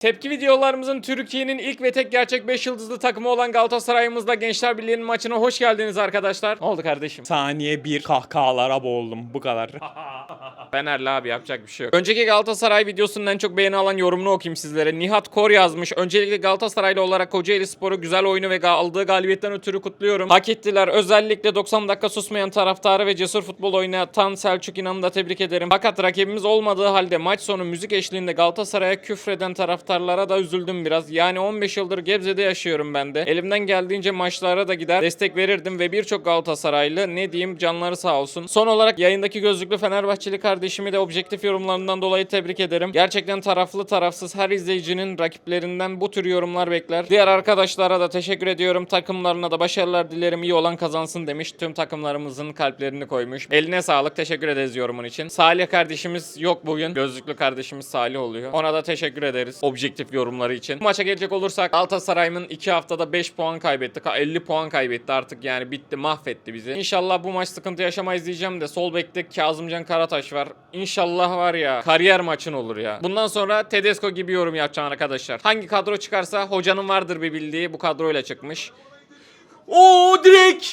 Tepki videolarımızın Türkiye'nin ilk ve tek gerçek 5 yıldızlı takımı olan Galatasaray'ımızla Gençler Birliği'nin maçına hoş geldiniz arkadaşlar. Ne oldu kardeşim? Saniye bir kahkahalara boğuldum. Bu kadar. Fenerli abi yapacak bir şey yok. Önceki Galatasaray videosunun en çok beğeni alan yorumunu okuyayım sizlere. Nihat Kor yazmış. Öncelikle Galatasaraylı olarak Kocaeli Spor'u güzel oyunu ve aldığı galibiyetten ötürü kutluyorum. Hak ettiler. Özellikle 90 dakika susmayan taraftarı ve cesur futbol oynatan Selçuk İnan'ı da tebrik ederim. Fakat rakibimiz olmadığı halde maç sonu müzik eşliğinde Galatasaray'a küfreden taraftarlara da üzüldüm biraz. Yani 15 yıldır Gebze'de yaşıyorum ben de. Elimden geldiğince maçlara da gider destek verirdim ve birçok Galatasaraylı ne diyeyim canları sağ olsun. Son olarak yayındaki gözlüklü Fenerbahçeli kardeşimi de objektif yorumlarından dolayı tebrik ederim. Gerçekten taraflı tarafsız her izleyicinin rakiplerinden bu tür yorumlar bekler. Diğer arkadaşlara da teşekkür ediyorum. Takımlarına da başarılar dilerim. İyi olan kazansın demiş. Tüm takımlarımızın kalplerini koymuş. Eline sağlık. Teşekkür ederiz yorumun için. Salih kardeşimiz yok bugün. Gözlüklü kardeşimiz Salih oluyor. Ona da teşekkür ederiz. Objektif yorumları için. Maça gelecek olursak Galatasaray'ın 2 haftada 5 puan kaybetti. Ka- 50 puan kaybetti artık yani bitti mahvetti bizi. İnşallah bu maç sıkıntı yaşamayız diyeceğim de sol bekte Kazımcan Karataş var. İnşallah var ya kariyer maçın olur ya. Bundan sonra Tedesco gibi yorum yapacağım arkadaşlar. Hangi kadro çıkarsa hocanın vardır bir bildiği bu kadroyla çıkmış. Oo direkt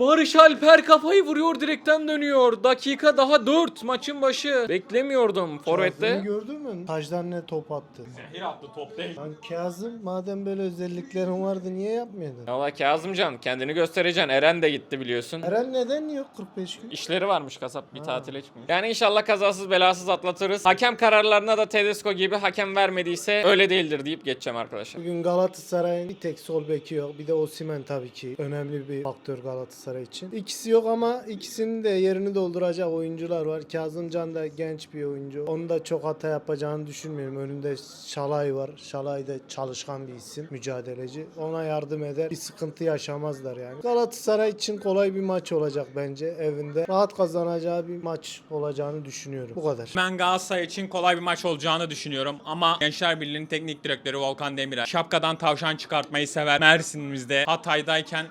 Barış Alper kafayı vuruyor direkten dönüyor. Dakika daha 4 maçın başı. Beklemiyordum forvette. Kazım'ı gördün mü? Tajdan ne top attı. Bir attı top değil. Lan Kazım madem böyle özelliklerin vardı niye yapmıyordun? Valla Kazımcan kendini göstereceksin. Eren de gitti biliyorsun. Eren neden yok 45 gün? İşleri varmış kasap bir tatile çıkmış. Yani inşallah kazasız belasız atlatırız. Hakem kararlarına da Tedesco gibi hakem vermediyse öyle değildir deyip geçeceğim arkadaşlar. Bugün Galatasaray'ın bir tek sol beki yok. Bir de Osimhen tabii ki önemli bir faktör Galatasaray için. İkisi yok ama ikisinin de yerini dolduracak oyuncular var. Kazımcan da genç bir oyuncu. Onu da çok hata yapacağını düşünmüyorum. Önünde Şalay var. Şalay da çalışkan bir isim. Mücadeleci. Ona yardım eder. Bir sıkıntı yaşamazlar yani. Galatasaray için kolay bir maç olacak bence evinde. Rahat kazanacağı bir maç olacağını düşünüyorum. Bu kadar. Ben Galatasaray için kolay bir maç olacağını düşünüyorum ama Gençler Birliği'nin teknik direktörü Volkan Demirel şapkadan tavşan çıkartmayı sever. Mersin'imizde Hatay'dayken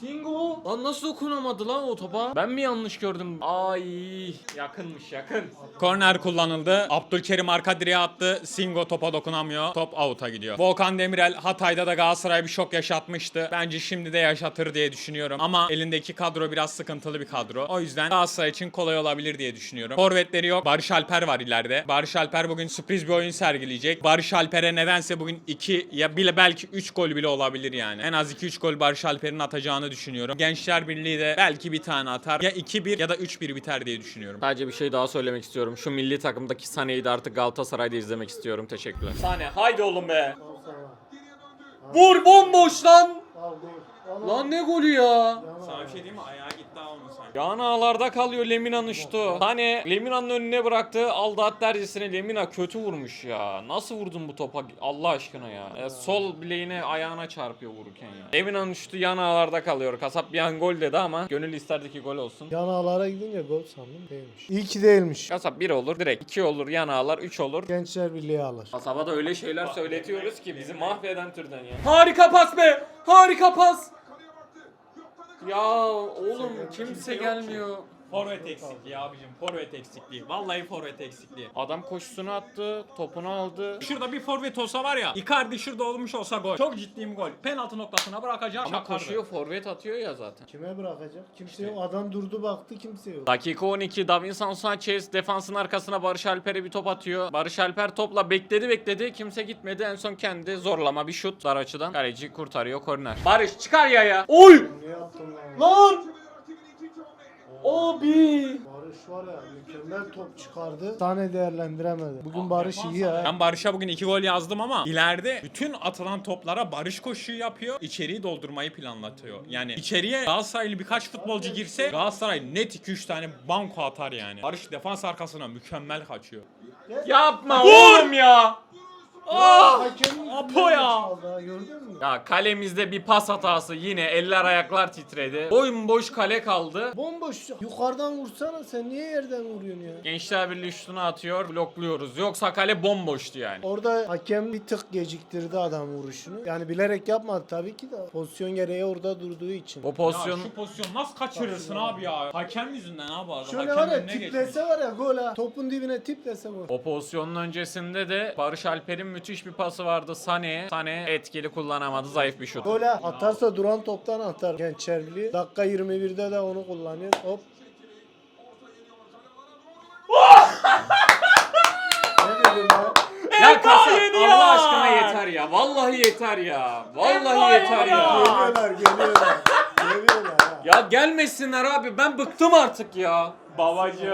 Singo lan nasıl dokunamadı lan o topa? Ben mi yanlış gördüm? Ay yakınmış yakın. korner kullanıldı. Abdülkerim arka direğe attı. Singo topa dokunamıyor. Top out'a gidiyor. Volkan Demirel Hatay'da da Galatasaray bir şok yaşatmıştı. Bence şimdi de yaşatır diye düşünüyorum. Ama elindeki kadro biraz sıkıntılı bir kadro. O yüzden Galatasaray için kolay olabilir diye düşünüyorum. Forvetleri yok. Barış Alper var ileride. Barış Alper bugün sürpriz bir oyun sergileyecek. Barış Alper'e nedense bugün 2 ya bile belki 3 gol bile olabilir yani. En az 2-3 gol Barış Alper'in atacağını düşünüyorum. Gençler Birliği de belki bir tane atar. Ya 2-1 ya da 3-1 biter diye düşünüyorum. Sadece bir şey daha söylemek istiyorum. Şu milli takımdaki Sane'yi de artık Galatasaray'da izlemek istiyorum. Teşekkürler. Sane haydi oğlum be. Vur bomboş lan. Lan ne golü ya? Sana bir şey diyeyim mi? Ayağa gitti onun sanki. Yan ağlarda kalıyor Lemina'nın şutu. Hani Lemina'nın önüne bıraktı. Aldı at dercesine Lemina kötü vurmuş ya. Nasıl vurdun bu topa Allah aşkına ya. E, sol bileğine ayağına çarpıyor vururken ya. Lemina'nın şutu yan ağlarda kalıyor. Kasap bir an gol dedi ama gönül isterdi ki gol olsun. Yan ağlara gidince gol sandım değilmiş. İyi ki değilmiş. Kasap 1 olur direkt 2 olur yan ağlar 3 olur. Gençler Birliği alır. Kasaba da öyle şeyler söyletiyoruz ki bizi mahveden türden ya. Harika pas be! Harika pas! Ya oğlum kimse gelmiyor. Forvet eksikliği abicim. Forvet eksikliği. Vallahi forvet eksikliği. Adam koşusunu attı, topunu aldı. Şurada bir forvet olsa var ya. Icardi şurada olmuş olsa gol. Çok ciddiyim gol. Penaltı noktasına bırakacak. Ama çakardı. koşuyor, forvet atıyor ya zaten. Kime bırakacak? Kimse yok. Adam durdu baktı kimse yok. Dakika 12 Davinson Sanchez defansın arkasına Barış Alper'e bir top atıyor. Barış Alper topla bekledi bekledi kimse gitmedi. En son kendi zorlama bir şut dar açıdan. Kaleci kurtarıyor korner. Barış çıkar ya ya. Oy! Ne yaptın lan? Lan! Abi! Barış var ya mükemmel top çıkardı. Tane değerlendiremedi. Bugün Barış iyi ha. Ben Barış'a bugün iki gol yazdım ama ileride bütün atılan toplara Barış koşuyu yapıyor. içeriği doldurmayı planlatıyor. Yani içeriye Galatasaraylı birkaç futbolcu girse Galatasaray net 2-3 tane banko atar yani. Barış defans arkasına mükemmel kaçıyor. Yapma oğlum ya! Ah! Hakemin Apo ya! çaldı Gördün mü? Ya kalemizde bir pas hatası yine eller ayaklar titredi. Boş kale kaldı. Bomboş. Yukarıdan vursana sen niye yerden vuruyorsun ya? Gençler Birliği şutunu atıyor, blokluyoruz. Yoksa kale bomboştu yani. Orada hakem bir tık geciktirdi adam vuruşunu. Yani bilerek yapmadı tabii ki de. Pozisyon gereği orada durduğu için. O pozisyon Ya şu pozisyonu nasıl kaçırırsın abi ya? Hakem yüzünden abi adam. Şöyle Hakem var ya önüne geçmiş. tiplese var ya gol ha. Topun dibine tiplese gol. o pozisyonun öncesinde de Barış Alper'in müthiş bir pası vardı Sané'ye. Sané etkili kullanamadı, zayıf bir şut. Gol ha. Atarsa duran toptan atar Gençler Birliği. Dakika 21'de de onu kullanıyor. Hop. ne dedim ben? Ya kasa Allah aşkına yeter ya. Vallahi yeter ya. Vallahi yeter ya. ya! Geliyorlar geliyorlar. geliyorlar ha. Ya gelmesinler abi. Ben bıktım artık ya. Babacım.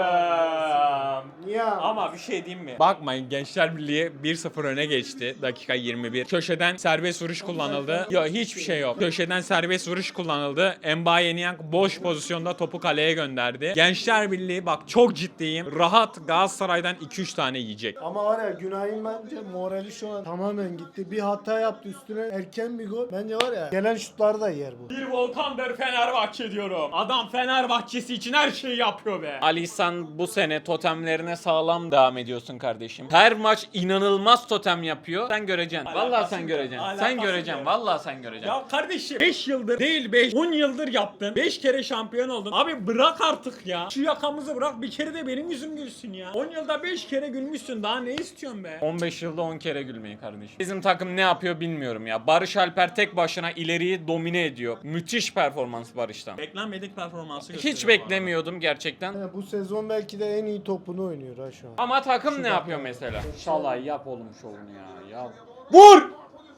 Niye abi? Ama bir şey diyeyim mi? Bakmayın Gençler Birliği 1-0 öne geçti. Dakika 21. Köşeden serbest vuruş kullanıldı. Yok hiçbir şey yok. Köşeden serbest vuruş kullanıldı. Mbaye Niang boş pozisyonda topu kaleye gönderdi. Gençler Birliği bak çok ciddiyim. Rahat Galatasaray'dan 2-3 tane yiyecek. Ama var ya Günay'ın bence morali şu an tamamen gitti. Bir hata yaptı üstüne erken bir gol. Bence var ya gelen şutları da yer bu. Bir Volkan'dır Fenerbahçe diyorum. Adam Fenerbahçesi için her şeyi yapıyor be. Ali sen bu sene totemlerine sağlam devam ediyorsun kardeşim. Her maç inanılmaz totem yapıyor. Sen göreceksin. Vallahi sen yok. göreceksin. Alakası Sen göreceksin. yok. Vallahi sen göreceksin. Ya kardeşim 5 yıldır değil 5 10 yıldır yaptın. 5 kere şampiyon oldun. Abi bırak artık ya. Şu yakamızı bırak bir kere de benim yüzüm gülsün ya. 10 yılda 5 kere gülmüşsün. Daha ne istiyorsun be? 15 yılda 10 kere gülmeyi kardeşim. Bizim takım ne yapıyor bilmiyorum ya. Barış Alper tek başına ileriyi domine ediyor. Müthiş performans Barış'tan. Beklenmedik performansı Hiç gösteriyor bu arada. beklemiyordum gerçekten. Yani bu sezon belki de en iyi topunu oynuyor ha şu an. Ama takım ne yapıyor mesela? Şalay yap oğlum şovunu ya. Ya. Vur!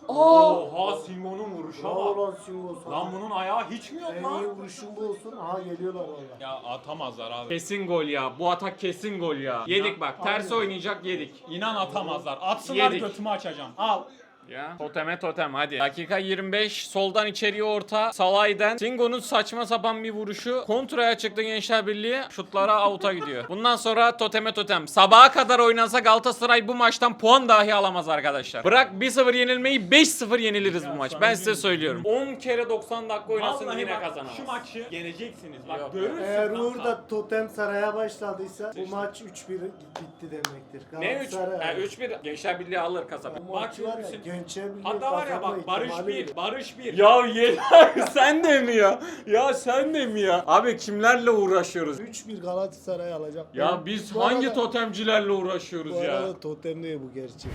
Oha Simon'un vuruşa Bravo bak. lan Singo sana. Lan bunun ayağı hiç mi yok En iyi lan? vuruşun bu olsun. Aha geliyorlar valla. Ya atamazlar abi. Kesin gol ya. Bu atak kesin gol ya. Yedik bak. Ters Aynen. oynayacak yedik. İnan atamazlar. Atsınlar Yedik. götümü açacağım. Al. Ya. Toteme totem hadi. Dakika 25 soldan içeriye orta. Salay'den Singo'nun saçma sapan bir vuruşu. Kontraya çıktı Gençler Birliği. Şutlara out'a gidiyor. Bundan sonra toteme totem. Sabaha kadar oynansa Galatasaray bu maçtan puan dahi alamaz arkadaşlar. Bırak 1-0 yenilmeyi 5-0 yeniliriz bu maç. Ben size söylüyorum. 10 kere 90 dakika oynasın Vallahi yine bak, kazanamaz. Şu maçı yeneceksiniz. Bak Yok. görürsün. Eğer. Uğur da totem saraya başladıysa bu maç 3-1 bitti demektir. Ne 3? Galatasaray- 3-1 Gençler Birliği alır kasabı. Bu Bak maç var ya görürsün. Gençler Birliği Hatta var ya bak Barış ihtimali 1, bile. Barış 1. Ya yeter sen de mi ya? Ya sen de mi ya? Abi kimlerle uğraşıyoruz? 3-1 Galatasaray alacak. Ya Ben- biz bu hangi arada- totemcilerle uğraşıyoruz Bu ya? arada totem değil bu gerçek.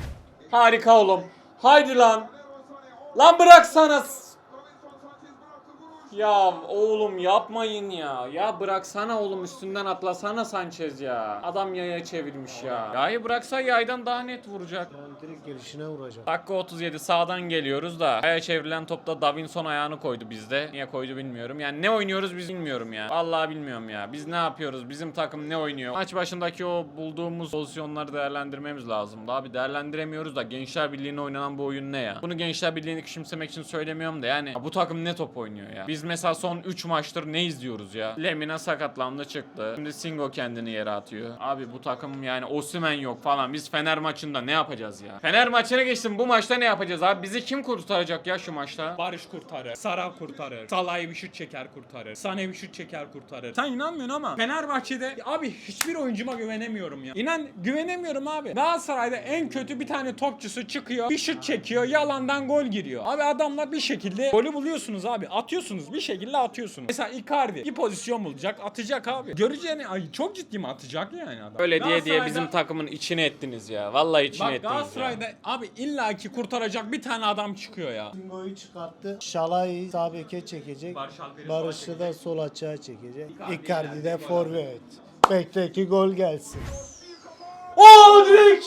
Harika oğlum. Haydi lan. Lan bıraksana. Ya oğlum yapmayın ya. Ya bıraksana oğlum üstünden atlasana Sanchez ya. Adam yaya çevirmiş ya. Yayı bıraksa yaydan daha net vuracak. Yani direkt gelişine vuracak. Dakika 37 sağdan geliyoruz da Aya çevrilen topta Davinson ayağını koydu bizde. Niye koydu bilmiyorum. Yani ne oynuyoruz biz bilmiyorum ya. Vallahi bilmiyorum ya. Biz ne yapıyoruz? Bizim takım ne oynuyor? Maç başındaki o bulduğumuz pozisyonları değerlendirmemiz lazım. Abi değerlendiremiyoruz da Gençler Birliği'ne oynanan bu oyun ne ya? Bunu Gençler Birliği'ni küçümsemek için söylemiyorum da yani ya bu takım ne top oynuyor ya? Biz mesela son 3 maçtır ne izliyoruz ya? Lemina sakatlandı çıktı. Şimdi Singo kendini yere atıyor. Abi bu takım yani Osimhen yok falan. Biz Fener maçında ne yapacağız ya? Fener maçına geçtim. Bu maçta ne yapacağız abi? Bizi kim kurtaracak ya şu maçta? Barış kurtarır, Sara kurtarır, Salah'ı bir şut çeker kurtarır, Sane bir şut çeker kurtarır. Sen inanmıyorsun ama Fenerbahçe'de abi hiçbir oyuncuma güvenemiyorum ya. İnan güvenemiyorum abi. Galatasaray'da en kötü bir tane topçusu çıkıyor, bir şut çekiyor, yalandan gol giriyor. Abi adamlar bir şekilde golü buluyorsunuz abi. Atıyorsunuz bir şekilde atıyorsunuz. Mesela Icardi bir pozisyon bulacak, atacak abi. Göreceğini ay çok ciddi mi atacak yani adam. Öyle diye diye bizim takımın içine ettiniz ya. Vallahi içine Bak ettiniz ya. Galatasaray'da abi illaki kurtaracak bir tane adam çıkıyor ya. Singo'yu çıkarttı. Şalay'ı sağ beke çekecek. Barış'ı da sol açığa çekecek. Icardi Icardi de forvet. Bekle ki gol gelsin. Modric!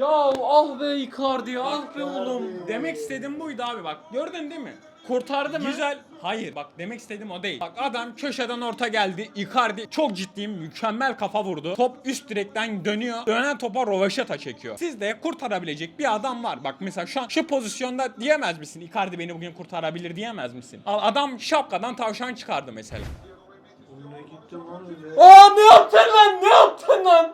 Ya ah be Icardi ah be oğlum. Demek istediğim buydu abi bak. Gördün değil mi? Kurtardı mı? Güzel. Hayır bak demek istediğim o değil. Bak adam köşeden orta geldi. Icardi çok ciddiyim mükemmel kafa vurdu. Top üst direkten dönüyor. Dönen topa rovaşata çekiyor. Sizde kurtarabilecek bir adam var. Bak mesela şu an şu pozisyonda diyemez misin? Icardi beni bugün kurtarabilir diyemez misin? Al adam şapkadan tavşan çıkardı mesela. Aa ne yaptın lan ne yaptın lan?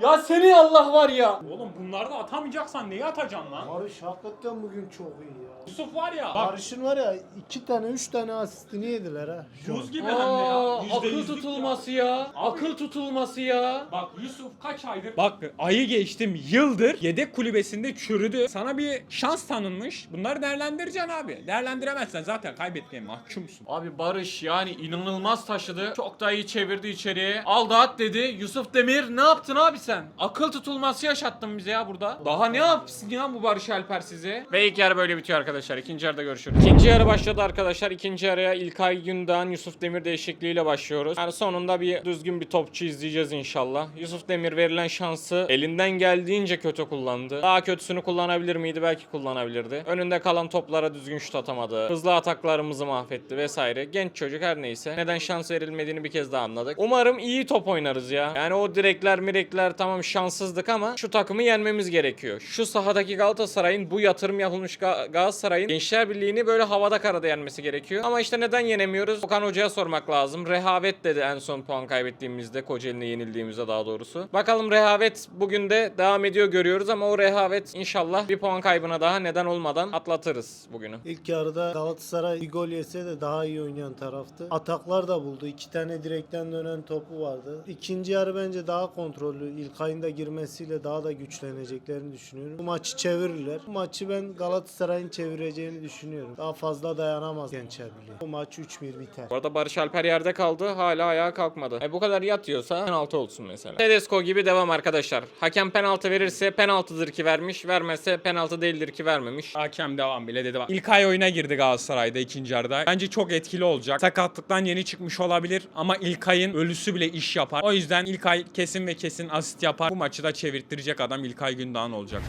Ya seni Allah var ya. Oğlum bunları da atamayacaksan neyi atacaksın lan? Barış hakikaten bugün çok iyi ya. Yusuf var ya. Bak Barış'ın var ya iki tane üç tane asistini yediler ha. Şu buz gibi hem de Aa, ya. Yüzde akıl yüzlük tutulması ya. Akıl tutulması ya. Bak Yusuf kaç aydır? Bak ayı geçtim yıldır yedek kulübesinde çürüdü. Sana bir şans tanınmış. Bunları değerlendireceksin abi. Değerlendiremezsen zaten kaybetmeye mahkumsun. Abi Barış yani inanılmaz taşıdı. Çok da iyi çevirdi içeriye. Aldı at dedi. Yusuf Demir ne yaptın abi sen? Akıl tutulması yaşattın bize ya burada. Daha ne yapsın ya bu Barış Alper size? Ve ilk yarı böyle bitiyor arkadaşlar. İkinci yarıda görüşürüz. İkinci yarı başladı arkadaşlar. İkinci yarıya İlkay Gündoğan, Yusuf Demir değişikliğiyle başlıyoruz. Yani sonunda bir düzgün bir topçu izleyeceğiz inşallah. Yusuf Demir verilen şansı elinden geldiğince kötü kullandı. Daha kötüsünü kullanabilir miydi? Belki kullanabilirdi. Önünde kalan toplara düzgün şut atamadı. Hızlı ataklarımızı mahvetti vesaire. Genç çocuk her neyse. Neden şans verilmediğini bir kez daha anladık. Umarım iyi top oynarız ya. Yani o direkler mirekler tamam şanssızdık ama şu takımı yenmemiz gerekiyor. Şu sahadaki Galatasaray'ın bu yatırım yapılmış Ga- Galatasaray'ın Gençler Birliği'ni böyle havada karada yenmesi gerekiyor. Ama işte neden yenemiyoruz? Okan Hoca'ya sormak lazım. Rehavet dedi en son puan kaybettiğimizde. Kocaeli'ne yenildiğimizde daha doğrusu. Bakalım rehavet bugün de devam ediyor görüyoruz ama o rehavet inşallah bir puan kaybına daha neden olmadan atlatırız bugünü. İlk yarıda Galatasaray bir gol yese de daha iyi oynayan taraftı. Ataklar da buldu. İki tane direkten dönen topu vardı. İkinci yarı bence daha kontrollü. İlkay'ın da girmesiyle daha da güçleneceklerini düşünüyorum. Bu maçı çevirirler. Bu maçı ben Galatasaray'ın çevireceğini düşünüyorum. Daha fazla dayanamaz Gençler Birliği. Bu maç 3-1 biter. Bu arada Barış Alper yerde kaldı. Hala ayağa kalkmadı. E bu kadar yatıyorsa penaltı olsun mesela. Tedesco gibi devam arkadaşlar. Hakem penaltı verirse penaltıdır ki vermiş. Vermezse penaltı değildir ki vermemiş. Hakem devam bile dedi bak. İlkay oyuna girdi Galatasaray'da ikinci yarıda. Bence çok etkili olacak. Sakatlıktan yeni çıkmış olabilir ama İlkay'ın ölüsü bile iş yapar. O yüzden İlkay kesin ve kesin asist yapar. Bu maçı da çevirttirecek adam İlkay Gündoğan olacak.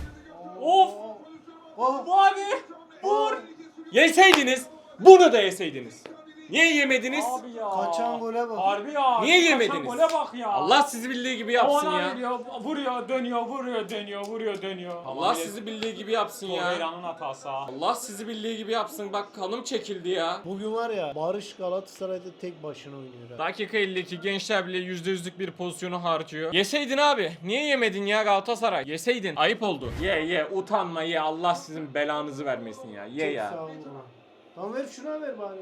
Of! Oh! Hadi! Vur! Yeseydiniz bunu da yeseydiniz. Niye yemediniz? ya. Kaçan gole bak. Harbi ya. Niye Kaçan yemediniz? gole bak ya. Allah sizi bildiği gibi yapsın Ona ya. veriyor, vuruyor, dönüyor, vuruyor, dönüyor, vuruyor, dönüyor. Allah sizi bildiği gibi yapsın ya. Torreira'nın hatası ha. Allah sizi bildiği gibi yapsın. Bak kanım çekildi ya. Bugün var ya Barış Galatasaray'da tek başına oynuyor. ha. Dakika 52 gençler bile %100'lük bir pozisyonu harcıyor. Yeseydin abi. Niye yemedin ya Galatasaray? Yeseydin. Ayıp oldu. Ye ye utanma ye. Allah sizin belanızı vermesin ya. Ye Çok ya. sağ ol Tamam ver şuna ver bari.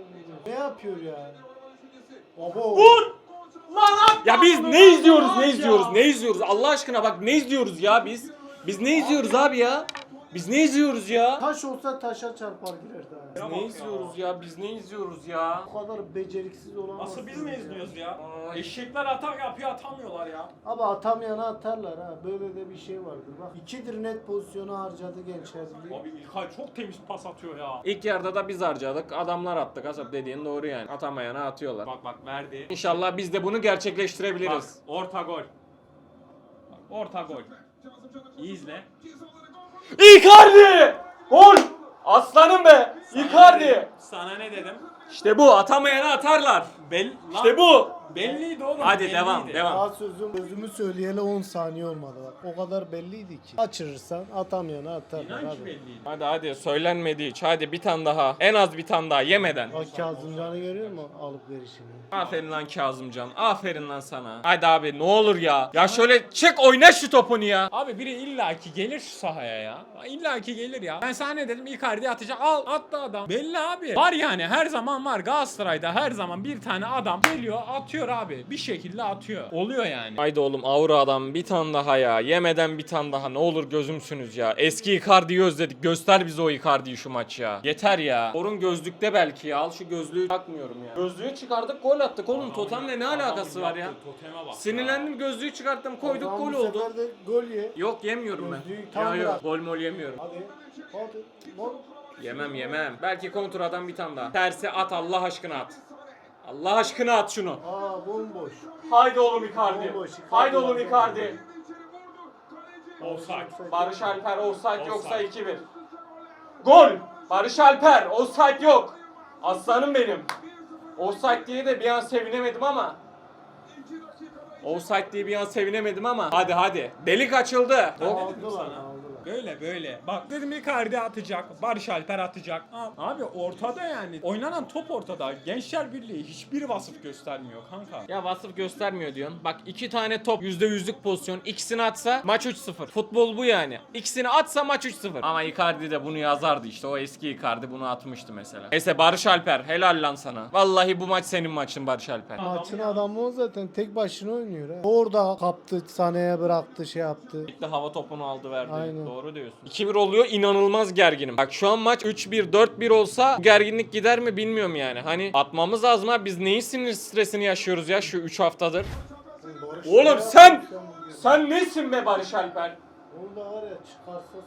Ne yapıyor ya? Baba. Vur! Lan Ya biz ne izliyoruz? Ne izliyoruz? Ne izliyoruz? Allah aşkına bak ne izliyoruz ya biz? Biz ne izliyoruz abi ya? Biz ne izliyoruz ya? Taş olsa taşa çarpar girerdi ha. Biz ne izliyoruz ya? Biz ne izliyoruz ya? Bu kadar beceriksiz olamaz. Asıl biz mi izliyoruz ya? Ay. Eşekler atak yapıyor atamıyorlar ya. Ama atamayana atarlar ha. Böyle de bir şey vardır. Bak ikidir net pozisyonu harcadı Gençler. Abi İlkay çok temiz pas atıyor ya. İlk yarıda da biz harcadık. Adamlar attık. Asap dediğin doğru yani. Atamayana atıyorlar. Bak bak verdi. İnşallah biz de bunu Bak gerçekleştirebiliriz. orta gol. Bak, orta gol. İyi izle. Icardi! Gol! Aslanım be! Icardi! Sana ne dedim? İşte bu atamayana atarlar. Bel İşte bu. Belliydi oğlum. Hadi belliydi. devam, devam. Daha sözüm, sözümü söyleyeli 10 saniye olmadı bak. O kadar belliydi ki. Kaçırırsan atamayana atarlar İnan ki abi. belliydi. Hadi hadi söylenmedi hiç. Hadi bir tane daha. En az bir tane daha yemeden. Bak Kazımcan'ı görüyor musun alıp verişini? Aferin lan Kazımcan. Aferin lan sana. Hadi abi ne olur ya. Ya şöyle çek oyna şu topunu ya. Abi biri illaki gelir şu sahaya ya. İllaki gelir ya. Ben sana ne dedim Icardi atacak. Al attı adam. Belli abi. Var yani her zaman var. Galatasaray'da her zaman bir tane adam geliyor atıyor abi. Bir şekilde atıyor. Oluyor yani. Haydi oğlum Avru adam bir tane daha ya. Yemeden bir tane daha. Ne olur gözümsünüz ya. Eski Icardi'yi özledik. Göster bize o Icardi'yi şu maç ya. Yeter ya. Orun gözlükte belki ya. Al şu gözlüğü takmıyorum ya. Gözlüğü çıkardık gol attık oğlum. Totemle ne alakası var ya? Toteme bak. Sinirlendim gözlüğü çıkarttım koyduk zaman gol bu oldu. sefer de gol ye. Yok yemiyorum ben. Gözlüğü tam Ya yok bırak. gol mol yemiyorum. Hadi. Hadi. Gol. Yemem yemem. Belki kontradan bir tane daha. Tersi at Allah aşkına at. Allah aşkına at şunu. Aa bomboş. Haydi oğlum Icardi. Bomboş, Icardi Haydi var, oğlum bomboş. Icardi. Offside. Barış Alper offside yoksa Offside. 2-1. Gol. Barış Alper offside yok. Aslanım benim. Offside diye de bir an sevinemedim ama. Offside diye bir an sevinemedim ama. Hadi hadi. Delik açıldı. Aldılar. Böyle böyle. Bak dedim Icardi atacak. Barış Alper atacak. Abi, ortada yani. Oynanan top ortada. Gençler Birliği hiçbir vasıf göstermiyor kanka. Ya vasıf göstermiyor diyorsun. Bak iki tane top %100'lük pozisyon. İkisini atsa maç 3-0. Futbol bu yani. İkisini atsa maç 3-0. Ama Icardi de bunu yazardı işte. O eski Icardi bunu atmıştı mesela. Neyse Barış Alper helal lan sana. Vallahi bu maç senin maçın Barış Alper. Maçın adamı o zaten tek başına oynuyor ha. Orada kaptı, saneye bıraktı, şey yaptı. Gitti hava topunu aldı verdi. Aynen. Doğru diyorsun. 2-1 oluyor inanılmaz gerginim. Bak şu an maç 3-1 4-1 olsa bu gerginlik gider mi bilmiyorum yani. Hani atmamız lazım abi biz neyin sinir stresini yaşıyoruz ya şu 3 haftadır. Oğlum sen sen nesin be Barış Alper? Orada var ya çıkarsa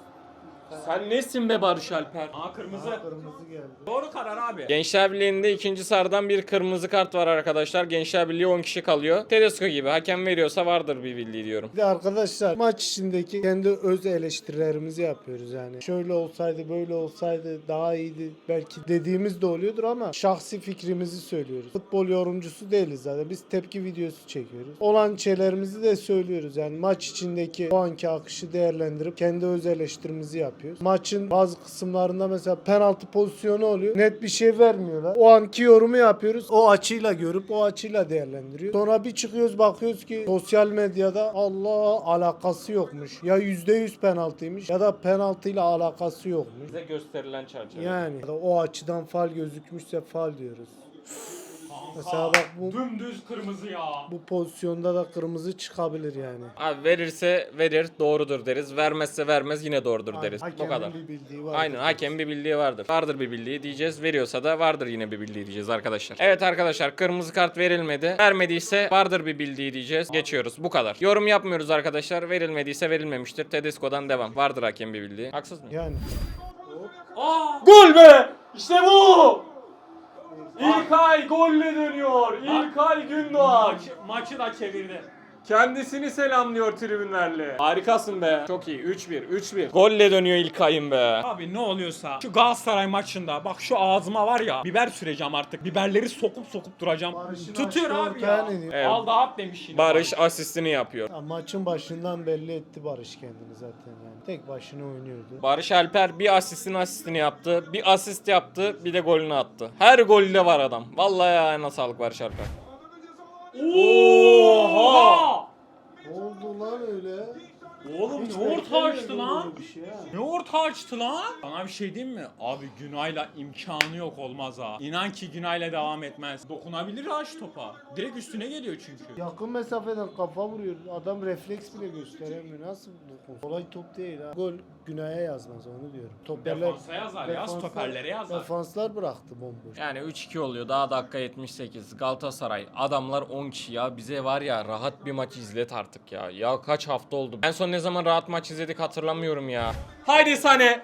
Sen nesin be Barış Alper? Aa kırmızı. kırmızı geldi. Doğru karar abi. Gençler Birliği'nde ikinci sarıdan bir kırmızı kart var arkadaşlar. Gençler Birliği 10 kişi kalıyor. Tedesco gibi hakem veriyorsa vardır bir bildiği diyorum. Bir de arkadaşlar maç içindeki kendi öz eleştirilerimizi yapıyoruz yani. Şöyle olsaydı böyle olsaydı daha iyiydi belki dediğimiz de oluyordur ama şahsi fikrimizi söylüyoruz. Futbol yorumcusu değiliz zaten. Biz tepki videosu çekiyoruz. Olan şeylerimizi de söylüyoruz. Yani maç içindeki o anki akışı değerlendirip kendi öz eleştirimizi yapıyoruz. Maçın bazı kısımlarında mesela penaltı pozisyonu oluyor. Net bir şey vermiyorlar. O anki yorumu yapıyoruz. O açıyla görüp o açıyla değerlendiriyor. Sonra bir çıkıyoruz bakıyoruz ki sosyal medyada Allah alakası yokmuş. Ya %100 penaltıymış ya da penaltıyla alakası yokmuş. Bize gösterilen çerçeve. Yani ya da o açıdan fal gözükmüşse fal diyoruz. Mesela bak bu Dümdüz kırmızı ya. bu pozisyonda da kırmızı çıkabilir yani. Abi verirse verir doğrudur deriz. Vermezse vermez yine doğrudur deriz. Bu Hakemin kadar. bir bildiği var. Aynen hakem bir bildiği vardır. Vardır bir bildiği diyeceğiz. Veriyorsa da vardır yine bir bildiği diyeceğiz arkadaşlar. Evet arkadaşlar kırmızı kart verilmedi. Vermediyse vardır bir bildiği diyeceğiz. Geçiyoruz. Bu kadar. Yorum yapmıyoruz arkadaşlar. Verilmediyse verilmemiştir. Tedesco'dan devam. Vardır hakem bir bildiği. Haksız mı? Yani Aa! Gol be! İşte bu! İlkay golle dönüyor. İlkay Gündoğan. Maçı, maçı da çevirdi. Kendisini selamlıyor tribünlerle. Harikasın be. Çok iyi. 3-1. 3-1. Golle dönüyor İlkay'ın be. Abi ne oluyorsa şu Galatasaray maçında bak şu ağzıma var ya biber süreceğim artık. Biberleri sokup sokup duracağım. Barış'ın Tutuyor açtığı abi ya. Evet. Al da at demiş yine. Barış asistini yapıyor. Ya maçın başından belli etti Barış kendini zaten yani. Tek başına oynuyordu. Barış Alper bir asistin asistini yaptı. Bir asist yaptı. Bir de golünü attı. Her golde var adam. Vallahi ayağına sağlık Barış Alper. Oha! Oldu lan öyle? Oğlum Hiç ne orta açtı lan? şey. Ne orta açtı lan? Sana bir şey diyeyim mi? Abi Günay'la imkanı yok olmaz ha. İnan ki Günay'la devam etmez. Dokunabilir ha şu topa. Direkt üstüne geliyor çünkü. Yakın mesafeden kafa vuruyor. Adam refleks bile gösteremiyor. Nasıl bu? Kolay top değil ha. Gol günahya yazmaz onu diyorum. Toplarlar, Defansa yazar ya, stoperlere yazar. Defanslar bıraktı bomboş. Yani 3-2 oluyor. Daha dakika 78. Galatasaray. Adamlar 10 kişi ya. Bize var ya rahat bir maç izlet artık ya. Ya kaç hafta oldu. En son ne zaman rahat maç izledik hatırlamıyorum ya. Haydi Sane.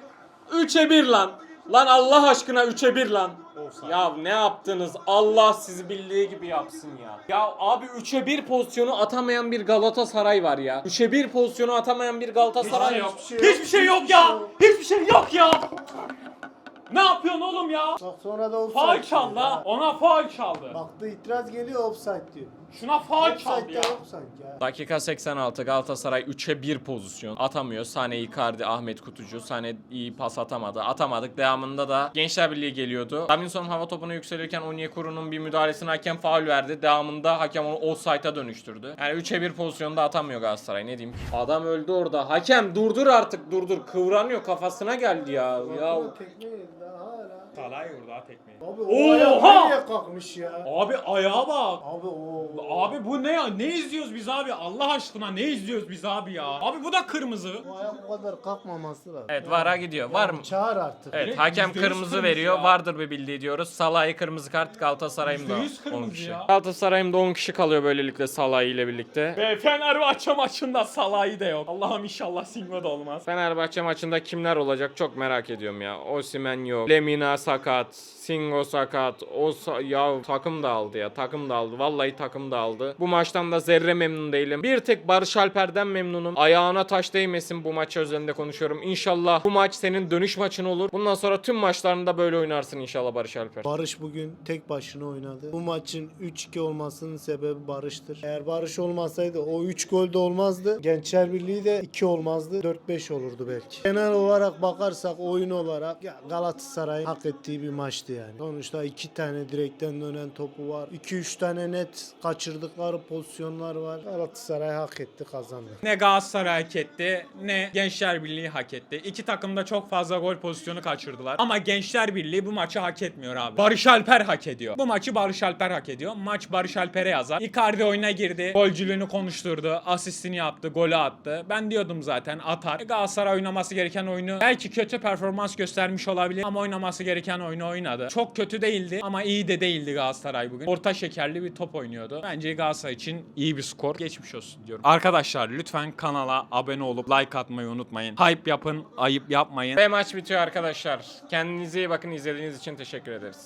3'e 1 lan. Lan Allah aşkına 3'e 1 lan. Ya ne yaptınız? Allah sizi bildiği gibi yapsın ya. Ya abi 3'e 1 pozisyonu atamayan bir Galatasaray var ya. 3'e 1 pozisyonu atamayan bir Galatasaray yok. Hiçbir şey yok ya. Hiçbir şey yok ya. Ne yapıyorsun oğlum ya? Bak sonra da offside. Faul diyor. çaldı ha. Ona faul çaldı. Baktı itiraz geliyor offside diyor. Şuna faul çaldı ya. yok sanki ya. Dakika 86 Galatasaray 3'e 1 pozisyon atamıyor. Sane Icardi, Ahmet Kutucu. Sane iyi pas atamadı. Atamadık. Devamında da Gençler Birliği geliyordu. Davinson hava topuna yükselirken Onyekuru'nun bir müdahalesine hakem faul verdi. Devamında hakem onu offside'a dönüştürdü. Yani 3'e 1 pozisyonda atamıyor Galatasaray ne diyeyim. Adam öldü orada. Hakem durdur artık durdur. Kıvranıyor kafasına geldi ya. Ya tekme yedi daha Salay vurdu ha tekmeyi. Abi Oha! o ayak nereye kalkmış ya? Abi ayağa bak. Abi o. Abi bu ne ya? Ne izliyoruz biz abi? Allah aşkına ne izliyoruz biz abi ya? Abi bu da kırmızı. Bu ayak o kadar kalkmaması lazım. Evet VAR'a gidiyor. Var mı? Çağır artık. Evet hakem %100 kırmızı kırmızı veriyor. ya. Vardır bir bildiği diyoruz. Salah'ı kırmızı kart Galatasaray'ın da %100 10 kırmızı kişi. ya. Galatasaray'ın da 10 kişi kalıyor böylelikle Salah ile birlikte. Ve Fenerbahçe maçında Salah'ı da yok. Allah'ım inşallah Singo da olmaz. Fenerbahçe maçında kimler olacak çok merak ediyorum ya. Osimhen yok. Lemina, sakat, Singo sakat. O sa- ya takım da aldı ya. Takım da aldı. Vallahi takım da aldı. Bu maçtan da zerre memnun değilim. Bir tek Barış Alper'den memnunum. Ayağına taş değmesin bu maç özelinde konuşuyorum. İnşallah bu maç senin dönüş maçın olur. Bundan sonra tüm maçlarında böyle oynarsın inşallah Barış Alper. Barış bugün tek başına oynadı. Bu maçın 3-2 olmasının sebebi Barış'tır. Eğer Barış olmasaydı o 3 gol de olmazdı. Gençler Birliği de 2 olmazdı. 4-5 olurdu belki. Genel olarak bakarsak oyun olarak Galatasaray'ın hak ettiği bir maçtı yani. Sonuçta 2 tane direkten dönen topu var. 2-3 tane net kaçırdıkları pozisyonlar var. Galatasaray hak etti kazandı. Ne Galatasaray hak etti ne Gençler Birliği hak etti. İki takım da çok fazla gol pozisyonu kaçırdılar. Ama Gençler Birliği bu maçı hak etmiyor abi. Barış Alper hak ediyor. Bu maçı Barış Alper hak ediyor. Maç Barış Alper'e yazar. Icardi oyuna girdi. Golcülüğünü konuşturdu. Asistini yaptı. Golü attı. Ben diyordum zaten atar. Galatasaray oynaması gereken oyunu belki kötü performans göstermiş olabilir ama oynaması gereken oyunu oynadı. Çok kötü değildi ama iyi de değildi Galatasaray bugün. Orta şekerli bir top oynuyordu. Bence Galatasaray için iyi bir skor. Geçmiş olsun diyorum. Arkadaşlar lütfen kanala abone olup like atmayı unutmayın. Hype yapın, ayıp yapmayın. Ve maç bitiyor arkadaşlar. Kendinize iyi bakın. izlediğiniz için teşekkür ederiz.